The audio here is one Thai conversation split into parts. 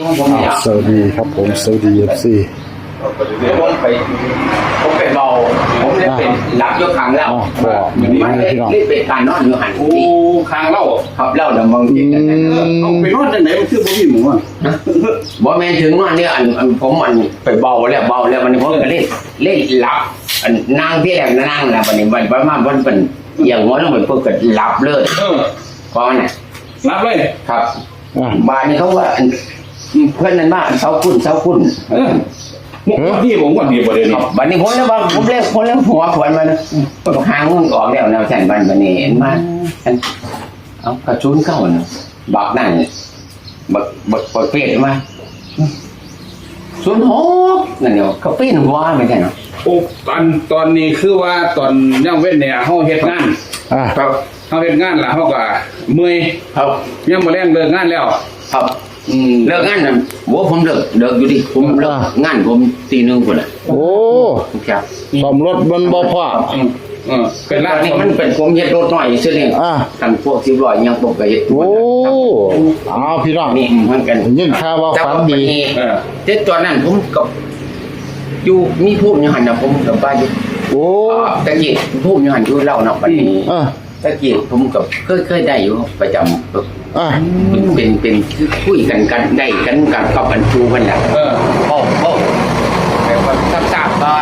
ผมเนี่ยสวัสดีครับผมสวัสดีเอฟซีผมไปผมไปเบาผมได้เป็นรับยกขังแล้วอ๋อบอกมันได้ได้เป็นการนอนอยู่หันโอ้คางเล่าครับเล่าดำมองจริงกันนะเอาไปนอนจังไหนมันคือบ่มีหมูอะบ่แม่นถึงนอนเนี่ยอันอันผมอันไปเบาแล้วเบาแล้วมันผมก็เล่นเล่นหลับอันนั่งที่แรกนั่งแล้ววันนี้วันประมาณวันเป็นอย่างน้อยลงไปเพื่อกิดหลับเลยเออเพราะน่ะรับเลยครับอะบ้านนี้เขาว่าอัน เพื่อนนั้นว่าเสาคุณเสาคุณเออหมกที่ผมว่าดีประเด็นครันี้บบัดนี้ผมแล้วว่าผมเรียกผมเรียกหัวขวนมันหางมันออกแล้วแนวแทนบ้านบัดนี้เห็นมาอันเอากระชุนเข้าน่ะบักนั่นบักบักบักเป็ดมาศูนย์หกนั่นเดียวเขาปีนหัวไม่ใช่เนาะโอ้ตอนตอนนี้คือว่าตอนย่ำเว้นเนี่ยเฮาเฮ็ดงานอะครับเฮาเฮ็ดงานแล้วเฮาก็เมื่อยครับย่ำมาแรงเลิกงานแล้ว ครับอืม เลิกงานน่ะโว้ผมเลิกเลิกอยู่ดิผมเลิกงานผมตีหนึ่งคนน่ะโอ้ครับสมรถบนบ่พ่ออืมเออเป็นตร้าอนนนี้มันเป็นผมเฮ็ดรถหน่อยซื่อนี่อะทางพวกสิบร้อยยังปกติโอ้เอาพี่น้องนี่มันกันยินข่าวว่าฝันดีเออแต่ตอนนั้นผมกับอยู่มีพูดอยู่หันนะผมกับบ้านอยู่โอ้อ่าตะกี้พูดอยู่หันอยู่เล่าเนาะวันนี้อะตะกี้ผมกับเคยเคยได้อยู่ประจำ อะเป็นเป็นคือคุยกันกันได้กันกับกับอันครูกันแหละเออโอ้โอ้แต่ว่าทราบทราบว่า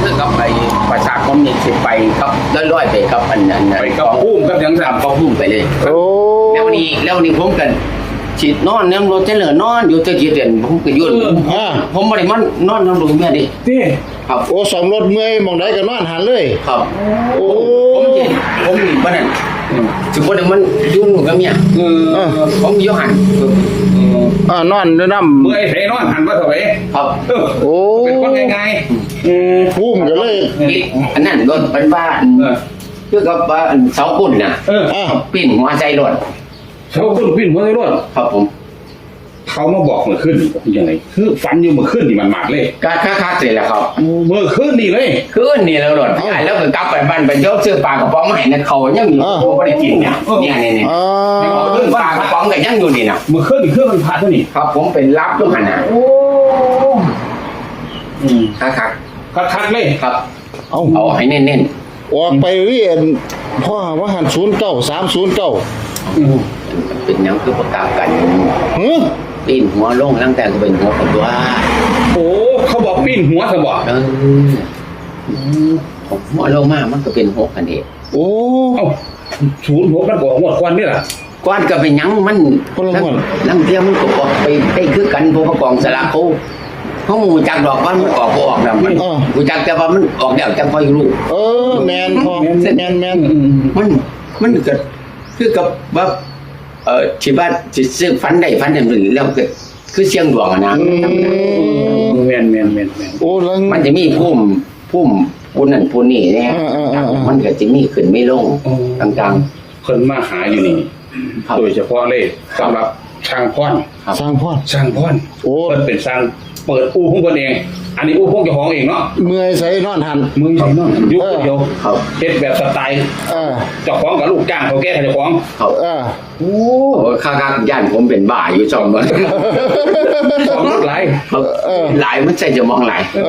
คือกับไปประชาคมนี่สิไปกับร้อยๆไปกับอันนั้นไปกับพุ่มกับหยังตาสามมเขาหุ้มไปเลยโอ้แล้วนี่แล้วนี่ผมกันฉีดนอนน้ำรถเจริญนอนอยู่จะจีเด่นผมก็ยุ่นอะผมไม่ได้มันนอนน้ำรูแม่ดิเต้ครับโอ้สมรถเมื่อยมองได้ก็นอนหันเลย ครับ โอ้ผมจีผมมีบ้านนั้น ถึงวันนึงมันยุ่นกับเมียเอออะผมอยู่หันอะนอนด้วยน้เมื่อยไผนอนหันมาเถอะเว้ยครับเออำโอ้เป็นคนง่ายๆอืมพุ่มก็เลยปิดอันนั้นรถเป็นบ้านเออคือกับว่าเสาปุ่นน่ะเอออะปิ้นหัวใจรถเขาคนปิ้นหัวเลยรถครับผม เขามาบอกเมื่อคืนยังไงคือฝันอยู่เมื่อคืนนี่มันมาดเลยกาค่าค่าเสร็จแล้วครับเมื่อคืนนี่เลยคืนนี่แล้วรถแล้วก็กลับไปบ้านไปยกซื้อปลากระป๋องมาให้นะเขายังอยู่ผมไม่ได้กินเนี่ยเนี่ยเนี่ยเนี่ยอ่าขึ้นปลากระป๋องก็ยังอยู่นี่นะเมื่อคืนนี่เครื่องมันพาเท่านี้ครับ ผมเป็นรับทุกขนาดโอ้อืมครับครับคักๆเลยครับเอาเอาให้เน้นออกไปเรียนพ่อว่าหันศูนย์เก้าสามศูนย์เก้าอืมๆเป็นหยังคือประกาศกันเฮ้ย ปีนหัวลงตั้งแต่ก็เป็นหัวกับตัวโอ้เขาบอกปิ้นหัวเถอะบอกเออผมหัวลงมากมันก็เป็นหัวกันเองโอ้เอ้าศูนย์หัวมันบอกหมดควันนี่ล่ะ ก้อนก็เป็นหยังมันคนละหมดลังเทียมันก็ออกไปได้คือกันพวกกองสลากเขาเขาหมูจักดอกว่ามันออกก็ออกแล้วมันกูจักแต่ว่ามันออกแล้วจังค่อยรู้ เออ แมนพ่อแมนแมนอืมมันมันก็คือกับว่า เออที่บ้านที่ซื้อฟันได้ฟันได้หรือแล้วก็คือเสียงดวงอะนะแมนแมนแมนแมนโอ้แล้ว มันจะมีพุ่มพุ่มปูนนั่นปูนนี่เนี่ยอ่าอ่าอ่าอ่ามัมันก็จะมีขึ้นไม่ลงต่าง คนมาหาอยู่นี่ ครับ โดยเฉพาะเลยสำหรับช่างพ่อน สร้างพ่อ ช่างพ่อนโอ้ เพิ่นเป็นช่างเปิดอู่ของเพิ่นเอง อันนี้อู่ของเจ้าของเองเนาะเมื่อยใส่นอนหันมึงใช่เนาะยุคเดียวๆครับ เฮ็ดแบบสไตล์เอ่าเจ้าของกับลูกจ้างเขาแก้ให้เจ้าของครับอ่าโอ้โอ้ข้าข้าย่านผมเป็นบ้าอยู่ช่องมันของรถไหลายครับหลายมันใช่จะมองหลายเอ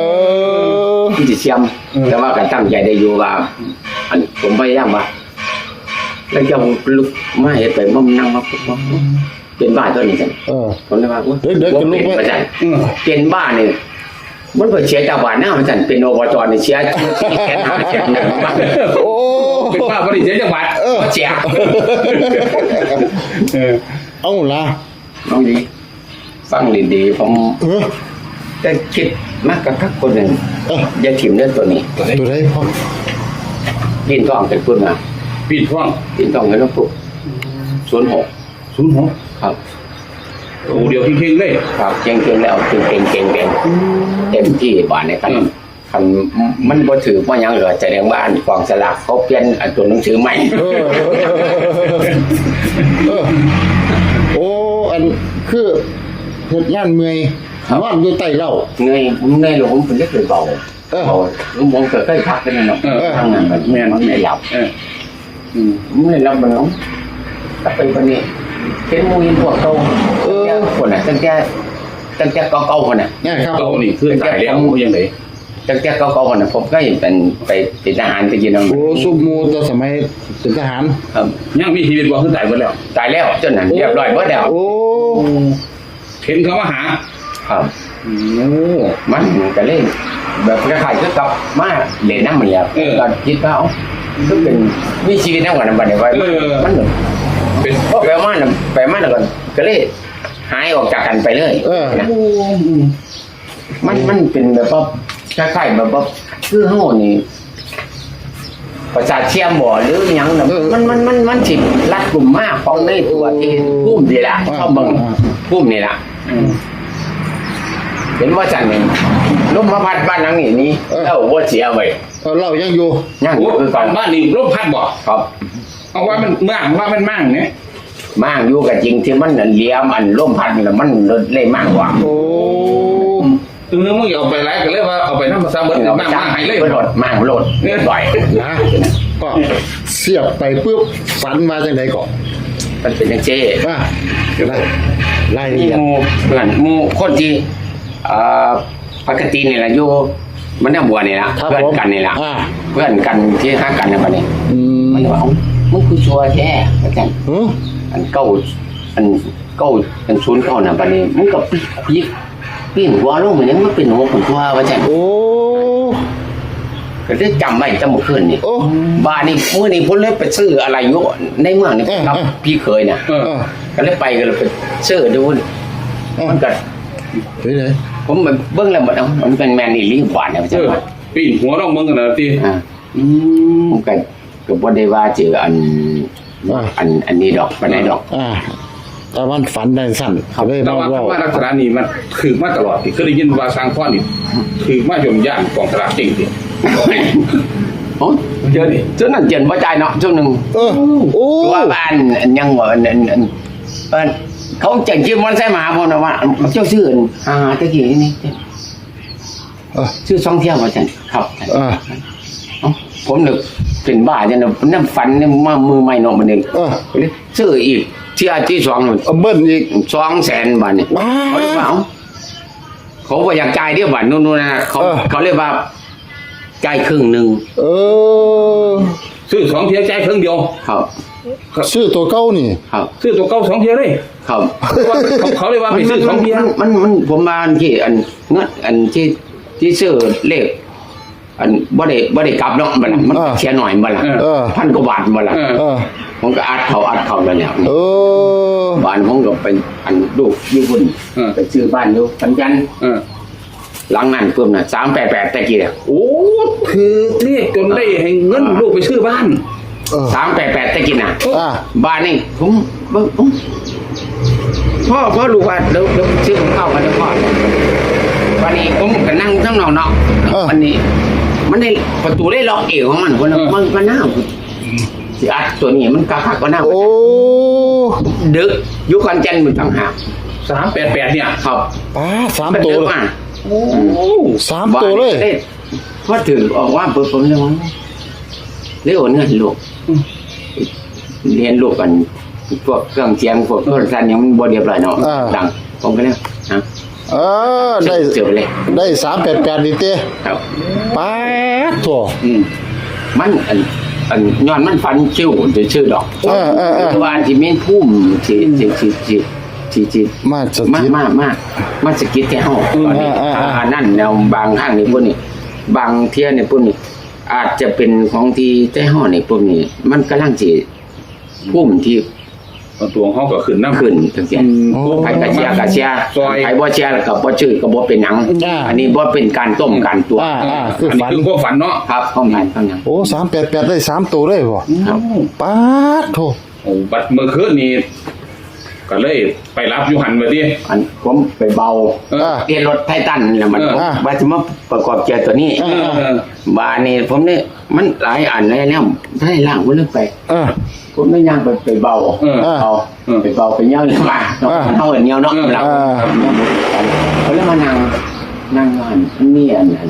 อ ที่จะเชื่อมอืมแต่ว่าก็ตั้งใจได้อยู่ว่า อันผมพยายามว่าแล้วจะลุกมาเห็ดไปมั่มนั่งมาปุ๊บว่าเป็นบ้าตัวนี้จังเออ ผมเลยว่าอุ๊ยเดี๋ยวเดี๋ยวจะลุกไหม บ่เป็นประจันอืมเป็นบ้าเนี่ย มันก็เชียร์จากบ้านหน้ามันจันเป็นอบจเนี่ยเชียร์ที่แขนหาเชียร์หนึ่งบ้านโอ้เป็นว่าบริเสียจังหวัดเออเชียร์เออเอาละน้องดีฟังดีๆผมเออจะคิดมากกับทักคนหนึ่งเอออย่าถิ่มเรื่องตัวนี้ตัวไหนพ่อยินทองเป็นคุณมาปิดห้องยินทองให้ลูกปุ๊บศูนย์หกศูนย์หกครับ โอ้เดียวเพ่งๆเลย ครับเก่งเก่งแล้วเก่งเก่งเก่งเก่งเต็มที่บ้านในคันอืมคันมันบ่ถือว่าหยังเหลือแสดงว่าอันกองสลากเขาเปลี่ยนอันตัวหนังสือใหม่เออเออโอ้อันคือเหตุงานเมื่อยนอนอยู่ใต้เหล้าเงยเงยหลงเป็นเล็กเป็นเบาเออเบาลุงมองเคยเคยพักกันเนาะเออทางนั้นมันแม่นมันไม่หลับเอออืมไม่หลับมันเนาะกลับไปวันนี้เป็นมูยินพวกเขาเออ คนน่ะตั้งแต่ตั้งแต่เก่าๆคนน่ะเนี่ยครับเก่านี่คือตายแล้วเขายังไงตั้งแต่เก่าๆคนน่ะผมก็ยังเป็นไปเป็นทหารไปกินน้ำโอ้ซุปหมูตัวสมัยเป็นทหารครับยังมีชีวิตบ่คือตายหมดแล้วตายแล้วจนนั้นเรียบร้อยหมดแล้วโอ้เห็นเขามาหา ครับโอ้มันก็เล่นแบบคล้ายๆก็กลับมาเล่นน้ำมันแล้วก็คิดว่าเอ้าก็เป็นมีชีวิตน้ำกันบัดนี้ไว้มันเป็นก็ไปมาน่ะไปมาแล้วก็ก็เลย หายออกจากกันไปเลยเออ นะมันมันเป็นแบบว่าคล้ายๆแบบว่าคือเฮานี่ประสาทเทียมบ่หรือหยังน่ะมันมันมันมันสิรัดกลุ่มมากของในตัวที่พุ่มนี่ล่ะชอบเบิ่งพุ่มนี่ล่ะเห็นว่าจันหนึ่งลมมาพัดบ้านหลังนี้นี่แล้วว่าเสียไว้เออเรายังอยู่ ยังโอ้คือฝักันนบ้านนี่ลมพัดบ่ครับ เอาว่ามันเมืองว่ามันมั่งเนี่ย มั่งอยู่กับจริงที่มันน่ะเลี้ยมอันลมพัดนี่แหละมันเลยมั่งกว่าโอ้ถึงนึกมึงเอาไปไล่ก็เลยว่าเอาไปน้ำมาซ้ำเบิดเอามั่งจัมั่งให้เลยไปโหลดมั่งโหลดบ่อยนะก็เสียบไปปุ๊บฝันมาจังไดก่อนมันเป็นจังเจ้อะไล่ไล่มีเรียหงมู่เพื่อนหมู่คนที่เอ่อปกตินี่แหละอยู่มันน่าบัวนี่ละครับเพื่อนผมกันนี่ละอ่าเพื่อนกันที่ฮักกันนะบัดนี้อืมมันว่าเอ้ามึงคือชัวร์แท้อาจารย์หือ อันเก้าอันเก้าอันศูนย์เก้าน่ะบัดนี้มันก็ปีปีปีนหัวลงเหมือนยังมันเป็นหัวของตัวว่าจังโอ้ก็ได้จำไว้จำเมื่อคืนนี่โอ้บ้านนี่มื้อนี้ผมเลยไปซื้ออะไรอยู่ในเมืองนี่เออครับเออพี่เคยน่ะเออเออก็เลยไปก็เลยไปซื้อดูเออมันก็เฮ้ยเลยผมมันเบิ่งแล้วมันเอ้ามันเป็นแมนอีหลีกว่าเนี่ยว่าเอจังอว่าปีนหัวลองมึงกันนะทีอ่าอืมผมก็ก็บ่ได้ว่าเจออัน อ่า อันอันนี้ดอกปานใดดอก อ่าแต่มันฝันได้สั้นเขาเลยแต่มาว่าเล่าคำว่าลักษณะนี้มันถือมาตลอดที่เคยได้ยินว่าสร้างข้อนี่ถือมาจนย่านกองสลากจริงทีโอ้เจอนี่จนนั้นเจนบ่จ่ายเนาะช่วงหนึงเออโอ้ว่าบ้านอันยังว่าอันอันอันอันเขาจังชื่อมันใส่หมาบ่นะว่าเจ้าชื่ออันหาตะกี้นี่เออชื่อสองเที่ยวว่าจังครับเออเอ้า ผมนึกเป็นบ้าจังนะน้ำฝันเนี่ยมามือใหม่เนาะมันเองเออ เลยซื้ออีกเที่ยวที่สองนั่นเอาเบิ้ลอีก สองแสนบาทนี่ว้าเขาเลยว่าเอ้าเขาบ่อยากจ่ายเดียวบาทนู่นๆนะเขาเออ เขาเรียกว่าจ่ายครึ่งหนึงเออซื้อสองเทียใจเครื่องเดียว ครับ ชื่อตัวเก้านี่ ครับ ซื้อตัวเก่าสองเทียเลยครับเขาเขาเลยว่าไปซื้อสองเทียมันมันมันผมมาอันที่อันเงินอันที่ที่ซื้อเลข อันบ่ได้บ่ได้กลับเนาะบัดน่ะมันเออเสียหน่อยบัดล่ะเออ พันกว่าบาทบัดล่ะเออเออ ผมก็อัดเขาอัดเขาแล้วเนี่ยเออ บ้านผมก็เป็นอันลูกอยู่พุ่นเออ ไปซื้อบ้านอยู่ปัญจันทน์เออหลังนั้นเพิ่มน่ะ388ตะกี้น่ะโอ้คือเรียกจนได้ให้เงินลูกไปซื้อบ้าน เออ 388ตะกี้น่ะอ่า บ้านนี่ผมเบิ่งผมพ่อพ่อรู้ว่าเดี๋ยวเดี๋ยวซื้อข้าวกันเดี๋ยวพ่อวันนี้ผมก็นั่งข้างนอกเนาะเออ วันนี้ มันได้ประตูได้ล็อกเอวของมันคนละมันก็น่าสิอัดตัวนี้มันกะคักก็น่าโอ้ดึกอยุควันจันทร์มันต่างหากสามแปดแปดเนี่ยครับป้าสามมันตัวดึกเลยมาโอ้สามตัวเลยบ้านนี่ก็ได้พอถือออกว่าเปิดผมเลยว่าเรียกว่าเงินลูกเรียนลูกกันพวกเครื่องเสียงพวกโทรศัพท์ยังมันบ่เรียบร้อยเนาะอ่าดังผมก็เลยฮะ เออได้เจอไปเลยได้สามแปดแปดนี่เต้ครับป้าดตัวอืมมันอันอันย้อนมันฟันคิ้วจะชื่อดอกเออเออเออว่าที่มีพุ่มที่ที่ที่ที่ที่ที่มาสมากถิตมากมากมาสะกิดที่เฮาตอนนี้อ่าอ่าอ่าอ่านั่นแนวบางข้างนี่พวกนี้บางเที่ยนี่พวกนี้อาจจะเป็นของที่ที่เฮานี่พวกนี้ มันกำลังสิพุ่มที่ เอาตัวเขาก็ขึ้นน้ำขึ้นจังซี่โอ้ใครกะเชียร์กะเชียร์ซอยใครบ่เชียร์ก็บ่ชื่อก็บ่เป็นหยังอ่า อันนี้บ่เป็นการต้มการตัวอ่าอ่าคืออันนี้ฝัน คือความฝันเนาะครับข้อมันข้างนั้นโอ้สามแปดแปดได้สามตัวเลยบ่ครับ ป้าดโถโอ้บัดเมื่อคืนนี้ ก็เลยไปรับอยูหันมาดิ อันผมไปเบาเอออ่าเปลี่ยนรถไททันแล้วมันเออ ผมว่าจะมาประกอบเกียร์ตัวนี้ เออเออ บานนี่ผมเนี่ยมันหลายอันเลยแล้วได้ล่างผมเลยไป เออ ผมไม่ย่างไปไปเบาเอออ่าเอาเออไปเบาไปเงี้ยวเลยมาเนาะอ่าเท่าเงี้ยวเนาะเออ หลังอ่าเขาเลยมานั่งนั่งอันนี่อันอัน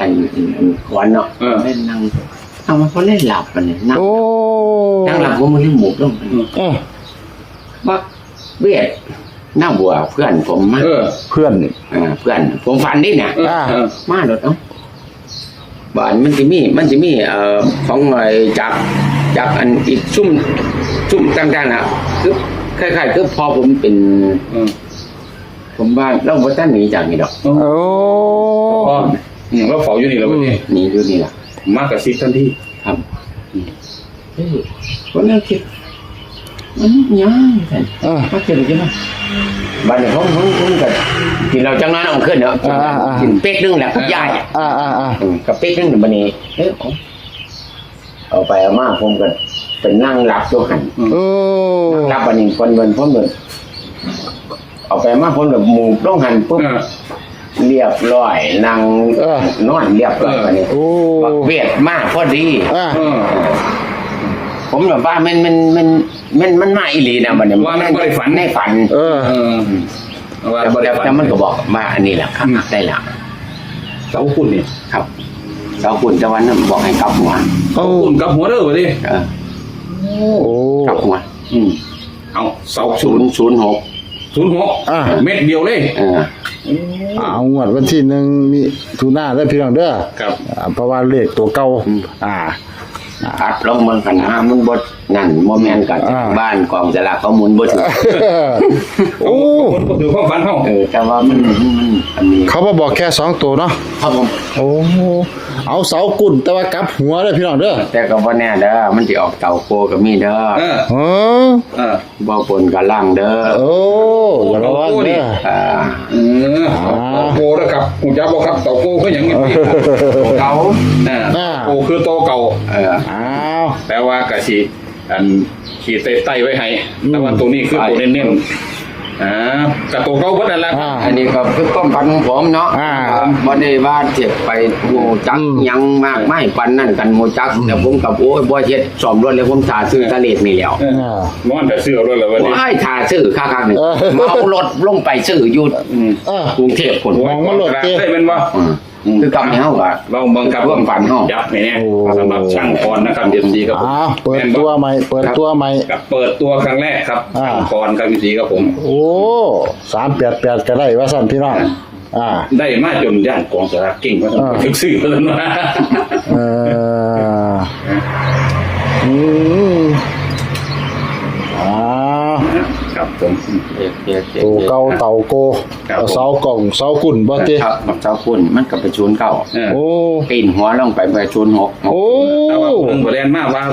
อันอันอันขวานเนาะเออ เล่นนั่งเอามาเขาเล่นหลับอันนี้นั่งโอ้นั่งหลับผมมันเล่นหมูกลงไปเออ ว่า เบียดหน้าบัวเพื่อนผมมาเออเพื่อนอ่าเพื่อน ผมฝันนี่เนี่ยเออเออ มาโดดเอ้าบ้านมันจะมี มันจะมีเอ่อของไอ้จากจากอันอีกซุ่มซุ่มต่างๆนะคือคล้ายๆคือพอผมเป็น เออผมบ้านเราบ่ทันหนีจากนี่ดอกโอ้พ่ออืมเราเฝ้าอยู่นี่แล้ววันนี้หนีอยู่นี่ล่ะ มากระซิบทันทีครับอืมเฮ้ยคนแรกคิด มันยังไงอ่ามาเจอกันมาบ้านเนี่ยเขาเขาเขาก็กินเราจังนั้นเอาขึ้นเนาะอ่าอ่าอ่า กินเป๊กนึงแหละกับยายอ่าอ่าอ่าอืมกับเป๊กนึงบันนี้เอ้ยเอาเอาไปเอามาผมก็เป็นนั่งรับตัวหันโอ้รับบันนี้คนเงินผมเงินเอาไปเอามาผมแบบหมูต้องหันปุ๊บเออ เรียบร้อยนั่งนอนเรียบร้อยบันนี้โอ้บักเวียดมากพอดี อ่า เออ ผมแบบว่ามันมันมันมันมันมาอีหลีนะบันนี้ว่ามันบ่ได้ฝัน ในฝันเออ เออว่าแต่บ่ได้แต่ฝัแต่มันก็บอกมาอันนี้แหละครับอืมได้ละเสาคุณนี่ครับเสาคุณตะวันนั้นบอกให้กลับหัวเสาคุณกับหัวเด้อวะดิเออโอ้กลับหัวอืมเอาเสาศูศูนนย์ย์ศูนย์หกศูนย์หกอ่า เม็ดเดียวเลย เออ เอางวดวันที่หนึ่งมีทูน่าได้อพี่น้องเด้อครับ อ่าเพราะว่าเลขตัวเก่าอ่า อัดลงเมืองกันหามันบด นั่นโมแมนกันอ่า บ้านกองสลากเขาหมุนบดถึงโอ้คนก็ถือความฝันเฮาเออแต่ว่ามันมันอันนี้เขามาบอกแค่สองตัวเนาะ ครับผมโอ้เอาเสากุ่นแต่ว่ากลับหัวเลยพี่น้องเด้อแต่ก็บ่แน่เด้อมันสิออกเต่าโคก็มีเด้อเออเออเออบ่ปนกับล่างเด้อโอ้อย่าระวังเด้อ อ่าเออเต่าโกนะครับคุณจักบ่ครับเต่าโกคือหยังไงพี่เขาอ่า โกคือโตเก่าเอออ้าว แปลว่ากะสิ อันขีดใต้ๆไว้ให้แต่ว่าตรงนี้คือตัวเน้นๆอ่ากะโตเก่าเบิดนั่นแหละอ่า อันนี้ก็คือความฝันของผมเนาะอ่าบ่ได้ว่าเจ็บไปโมจักอืมหยังมากไม่ปันนั่นกันโมจักแต่ผมกับโอ้ยบ่เฮ็ดสอมรถเลยผมถ่าซื้อทะเลนี่แหล้วเออนอนแต่เสื้อด้วยแล้ววันนี้ว้ายถ่าซื้อค่าๆนี่เออเมารถลงไปซื้ออยู่อืมเออ กรุงเทพพุ่นมองมาโหลดเต้ได้เป็นว่า อืม คือกำให้เฮาว่าเราบังคับร่วมฝันเฮายับนี่เนี่ยโอ้สำหรับช่างพรนะครับเดียซีครับผมอ้าวเปิดตัวใหม่ เปิดตัวใหม่ กับเปิดตัวครั้งแรกครับอ่า ช่างพรครับเดียซีครับผม โอ้สามแปดแปดก็ได้ว่าสั่นพี่น้อง อ่า ได้มาจนย่านกองสลากเก่งว่าต้องอ่าถึงสื่อเพิ่นว่าเอออืมอ่า ครับผมเอ๊ะเอ๊ะอ๊ะตัวเก่าเต่าโกครับผมเสากล่องเสากุ่นบ่เต้ครับเจ้าคุณมันก็ไปชวนเก่าเออโอ้ ปีนหัวลงไปไปชวนหกหกโอ้ แต่ว่าผมก็แลนมากว่า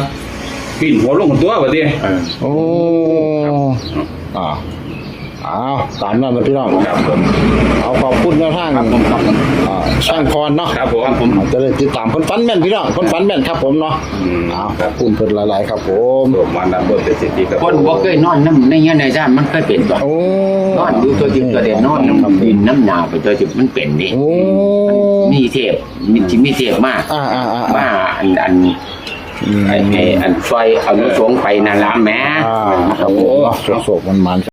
ปิ่นหัวลงตัวว่าดิเออโอ้อ่าอ้าวตามนั้นนะพี่น้อง ครับผมเอาขอบคุณแนวทาง ครับผมครับผมอ่า ช่างพรเนาะครับผมผม จะได้ติดตามคนฟันแม่นพี่น้องคนฟันแม่นครับผมเนาะอืมเอาขอบคุณเพิ่นหลายๆครับผมผมมาดับเบิลเป็นสิทธิครับ คนบ่เคยนอนน้ำในเงี้ยในจ้านมันเคยเป็นตัวโอ้นอนดูตัวจิตตัวเด่นนอนน้ำดินน้ำหนาไปตัวจิตมันเป็นนี่โอ้มีเทพมีที่มีเทพมากอ่าอ่าอ่ามาอันอันไอ้ไอ้อันไฟเอานุสงส์ไปนั่นละแหม่อ่าครับผมเนาะโศกๆมันมัน